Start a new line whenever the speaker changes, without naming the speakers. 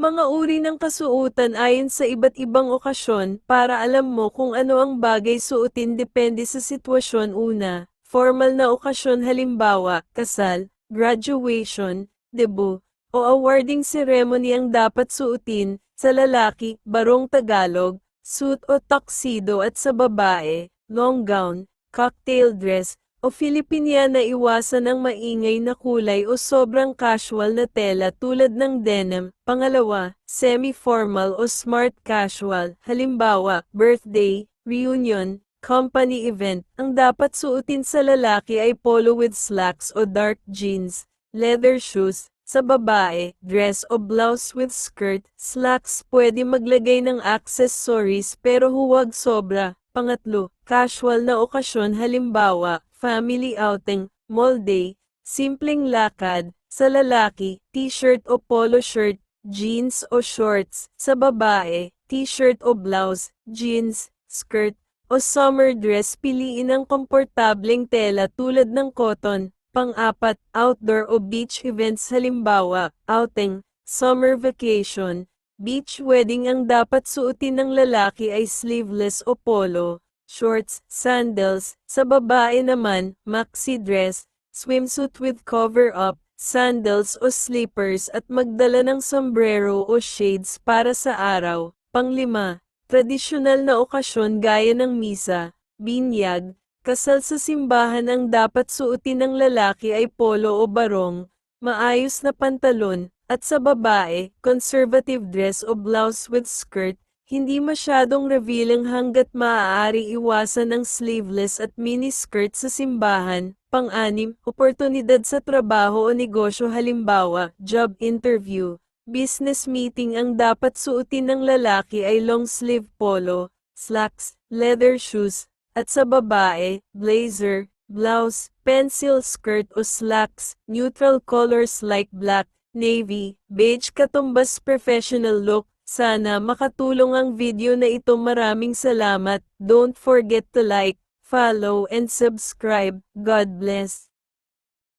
Mga uri ng kasuotan ayon sa iba't ibang okasyon para alam mo kung ano ang bagay suotin depende sa sitwasyon una. Formal na okasyon halimbawa, kasal, graduation, debut, o awarding ceremony ang dapat suotin, sa lalaki, barong Tagalog, suit o tuxedo at sa babae, long gown, cocktail dress, o Filipiniana iwasan ang maingay na kulay o sobrang casual na tela tulad ng denim. Pangalawa, semi-formal o smart casual. Halimbawa, birthday, reunion, company event. Ang dapat suotin sa lalaki ay polo with slacks o dark jeans, leather shoes. Sa babae, dress o blouse with skirt, slacks pwede maglagay ng accessories pero huwag sobra. Pangatlo, casual na okasyon halimbawa, family outing, mall day, simpleng lakad, sa lalaki, t-shirt o polo shirt, jeans o shorts, sa babae, t-shirt o blouse, jeans, skirt, o summer dress piliin ang komportableng tela tulad ng cotton. Pang-apat, outdoor o beach events halimbawa, outing, summer vacation, beach wedding ang dapat suotin ng lalaki ay sleeveless o polo, shorts, sandals, sa babae naman, maxi dress, swimsuit with cover-up, sandals o slippers at magdala ng sombrero o shades para sa araw. Panglima, tradisyonal na okasyon gaya ng misa, binyag, kasal sa simbahan ang dapat suotin ng lalaki ay polo o barong, maayos na pantalon, at sa babae, conservative dress o blouse with skirt, hindi masyadong revealing hanggat maaari iwasan ang sleeveless at miniskirt sa simbahan. Pang-anim, oportunidad sa trabaho o negosyo halimbawa, job interview, business meeting ang dapat suotin ng lalaki ay long sleeve polo, slacks, leather shoes, at sa babae, blazer, blouse, pencil skirt o slacks, neutral colors like black, navy, beige katumbas professional look. Sana makatulong ang video na ito maraming salamat. Don't forget to like, follow and subscribe. God bless.